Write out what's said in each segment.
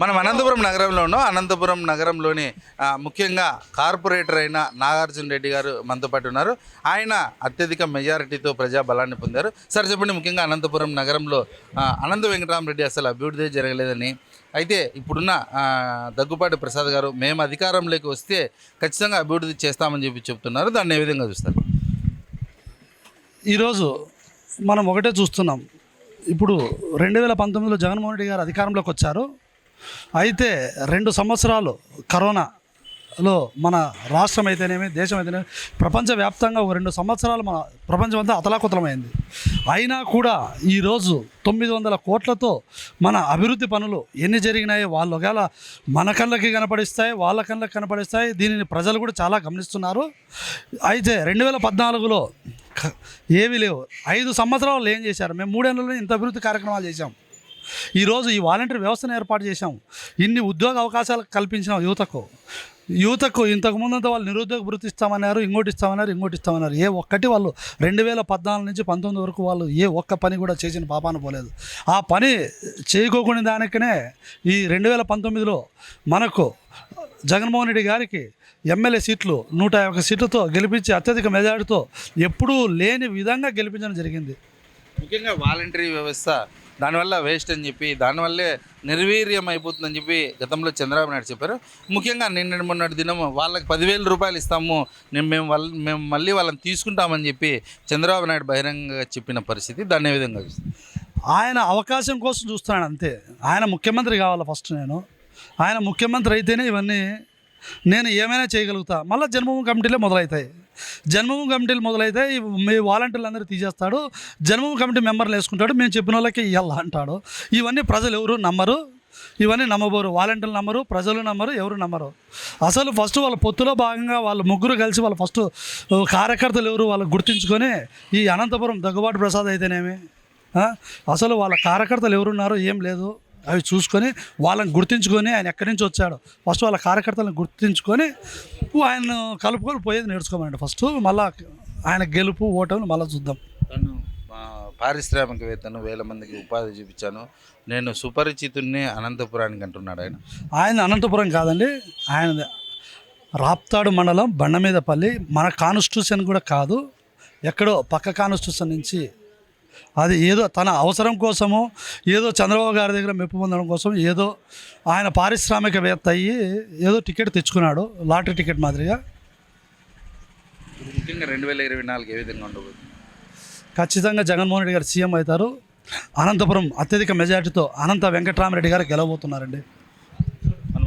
మనం అనంతపురం నగరంలో ఉన్నాం అనంతపురం నగరంలోని ముఖ్యంగా కార్పొరేటర్ అయిన నాగార్జున రెడ్డి గారు మనతో పాటు ఉన్నారు. ఆయన అత్యధిక మెజారిటీతో ప్రజా బలాన్ని పొందారు. సార్ చెప్పండి ముఖ్యంగా అనంతపురం నగరంలో అనంత వెంకటరామరెడ్డి అసలు అభివృద్ధి జరగలేదని. అయితే ఇప్పుడున్న దగ్గుపాటి ప్రసాద్ గారు మేము అధికారంలోకి వస్తే ఖచ్చితంగా అభివృద్ధి చేస్తామని చెప్పి చెప్తున్నారు. దాన్ని ఏ విధంగా చూస్తారు? ఈరోజు మనం ఒకటే చూస్తున్నాం. ఇప్పుడు రెండు వేల పంతొమ్మిదిలో జగన్మోహన్ రెడ్డి గారు అధికారంలోకి వచ్చారు. అయితే రెండు సంవత్సరాలు కరోనాలో మన రాష్ట్రం అయితేనేమి దేశం అయితేనేమి ప్రపంచవ్యాప్తంగా ఒక రెండు సంవత్సరాలు మన ప్రపంచం అంతా అతలాకుతలమైంది. అయినా కూడా ఈరోజు తొమ్మిది వందల కోట్లతో మన అభివృద్ధి పనులు ఎన్ని జరిగినాయి వాళ్ళు ఒకవేళ మన కళ్ళకి కనపడిస్తాయి వాళ్ళ కళ్ళకి కనపడిస్తాయి దీనిని ప్రజలు కూడా చాలా గమనిస్తున్నారు. అయితే రెండు వేల పద్నాలుగులో క- ఏమీ లేవు. ఐదు సంవత్సరాలు ఏం చేశారు? మేము మూడేళ్ళలో ఇంత అభివృద్ధి కార్యక్రమాలు చేశాం. ఈరోజు ఈ వాలంటీర్ వ్యవస్థను ఏర్పాటు చేశాం ఇన్ని ఉద్యోగ అవకాశాలు కల్పించాం యువతకు యువతకు ఇంతకు ముందంతా వాళ్ళు నిరుద్యోగ వృత్తి ఇస్తామన్నారు ఇంకోటి ఇస్తామన్నారు ఇంకోటి ఇస్తామన్నారు. ఏ ఒక్కటి వాళ్ళు రెండు వేల పద్నాలుగు నుంచి పంతొమ్మిది వరకు వాళ్ళు ఏ ఒక్క పని కూడా చేసిన పాపాన పోలేదు. ఆ పని చేయకోకుండా దానికనే ఈ రెండు వేల పంతొమ్మిదిలో మనకు జగన్మోహన్ రెడ్డి గారికి ఎమ్మెల్యే సీట్లు నూట యాభై సీట్లతో గెలిపించి అత్యధిక మెజారిటీతో ఎప్పుడూ లేని విధంగా గెలిపించడం జరిగింది. ముఖ్యంగా వాలంటరీ వ్యవస్థ దానివల్ల వేస్ట్ అని చెప్పి దానివల్లే నిర్వీర్యం అయిపోతుందని చెప్పి గతంలో చంద్రబాబు నాయుడు చెప్పారు. ముఖ్యంగా నిన్న మొన్నటి దినం వాళ్ళకి పదివేల రూపాయలు ఇస్తాము నేను మేము వాళ్ళ మేము మళ్ళీ వాళ్ళని తీసుకుంటామని చెప్పి చంద్రబాబు నాయుడు బహిరంగంగా చెప్పిన పరిస్థితి దాన్ని విధంగా ఆయన అవకాశం కోసం చూస్తున్నాడు అంతే. ఆయన ముఖ్యమంత్రి కావాలి ఫస్ట్ నేను. ఆయన ముఖ్యమంత్రి అయితేనే ఇవన్నీ నేను ఏమైనా చేయగలుగుతా. మళ్ళీ జన్మభూమి కమిటీలే మొదలవుతాయి జన్మభూమి కమిటీలు మొదలైతే మీ వాలంటీర్లు అందరూ తీసేస్తాడు. జన్మభూమి కమిటీ మెంబర్లు వేసుకుంటాడు. మేము చెప్పిన వాళ్ళకి ఇవ్వాలి అంటాడు. ఇవన్నీ ప్రజలు ఎవరు నమ్మరు. ఇవన్నీ నమ్మబోరు. వాలంటీర్లు నమ్మరు ప్రజలు నమ్మరు ఎవరు నమ్మరు. అసలు ఫస్ట్ వాళ్ళ పొత్తులో భాగంగా వాళ్ళు ముగ్గురు కలిసి వాళ్ళు ఫస్ట్ కార్యకర్తలు ఎవరు వాళ్ళు గుర్తించుకొని ఈ అనంతపురం దగ్గుబాటు ప్రసాద్ అయితేనేమి? అసలు వాళ్ళ కార్యకర్తలు ఎవరున్నారో ఏం లేదు. అవి చూసుకొని వాళ్ళని గుర్తించుకొని ఆయన ఎక్కడి నుంచి వచ్చాడు. ఫస్ట్ వాళ్ళ కార్యకర్తలను గుర్తించుకొని ఆయన కలుపుకొని పోయేది నేర్చుకోమండి ఫస్ట్ మళ్ళా ఆయన గెలుపు ఓటమి మళ్ళీ చూద్దాం. తను పారిశ్రామికవేత్తను వేల మందికి ఉపాధి చూపించాను. నేను సుపరిచితుడిని అనంతపురానికి అంటున్నాడు ఆయన. ఆయన అనంతపురం కాదండి ఆయన రాప్తాడు మండలం బండమీదపల్లి. మన కాన్స్టిట్యూషన్ కూడా కాదు ఎక్కడో పక్క కాన్స్టిట్యూషన్ నుంచి అది ఏదో తన అవసరం కోసము ఏదో చంద్రబాబు గారి దగ్గర మెప్పు పొందడం కోసం ఏదో ఆయన పారిశ్రామికవేత్త అయ్యి ఏదో టికెట్ తెచ్చుకున్నాడు లాటరీ టికెట్ మాదిరిగా. ముఖ్యంగా రెండు వేల ఇరవై నాలుగు ఏ విధంగా ఉండబోతుంది? ఖచ్చితంగా జగన్మోహన్ రెడ్డి గారు సీఎం అవుతారు. అనంతపురం అత్యధిక మెజార్టీతో అనంత వెంకటరామరెడ్డి గారు గెలవబోతున్నారండి.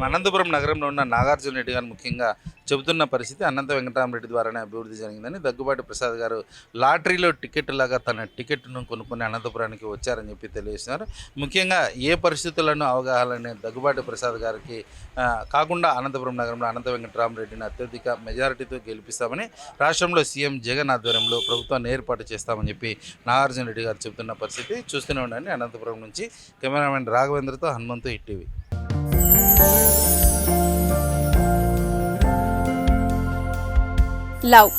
అనంతపురం నగరంలో ఉన్న నాగార్జున రెడ్డి గారు ముఖ్యంగా చెబుతున్న పరిస్థితి అనంత వెంకటరామరెడ్డి ద్వారానే అభివృద్ధి జరిగిందని దగ్గుబాటి ప్రసాద్ గారు లాటరీలో టికెట్ లాగా తన టికెట్ను కొనుక్కుని అనంతపురానికి వచ్చారని చెప్పి తెలియజేస్తున్నారు. ముఖ్యంగా ఏ పరిస్థితులను అవగాహన దగ్గుబాటి ప్రసాద్ గారికి కాకుండా అనంతపురం నగరంలో అనంత వెంకటరామరెడ్డిని అత్యధిక మెజారిటీతో గెలిపిస్తామని రాష్ట్రంలో సీఎం జగన్ ఆధ్వర్యంలో ప్రభుత్వాన్ని ఏర్పాటు చేస్తామని చెప్పి నాగార్జున రెడ్డి గారు చెబుతున్న పరిస్థితి చూస్తూనే ఉండండి. అనంతపురం నుంచి కెమెరామెన్ రాఘవేంద్రతో హనుమంతు ఇటీవీ లవ్.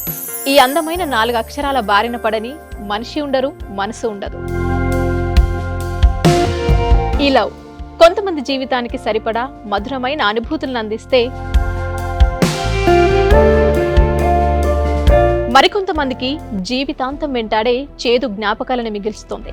ఈ అందమైన నాలుగు అక్షరాల బారిన పడని మనిషి ఉండరు మనసు ఉండదు. ఈ లవ్ కొంతమంది జీవితానికి సరిపడా మధురమైన అనుభూతులను అందిస్తే మరికొంతమందికి జీవితాంతం వెంటాడే చేదు జ్ఞాపకాలను మిగిల్స్తుంది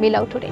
మీ లవ్ టుడే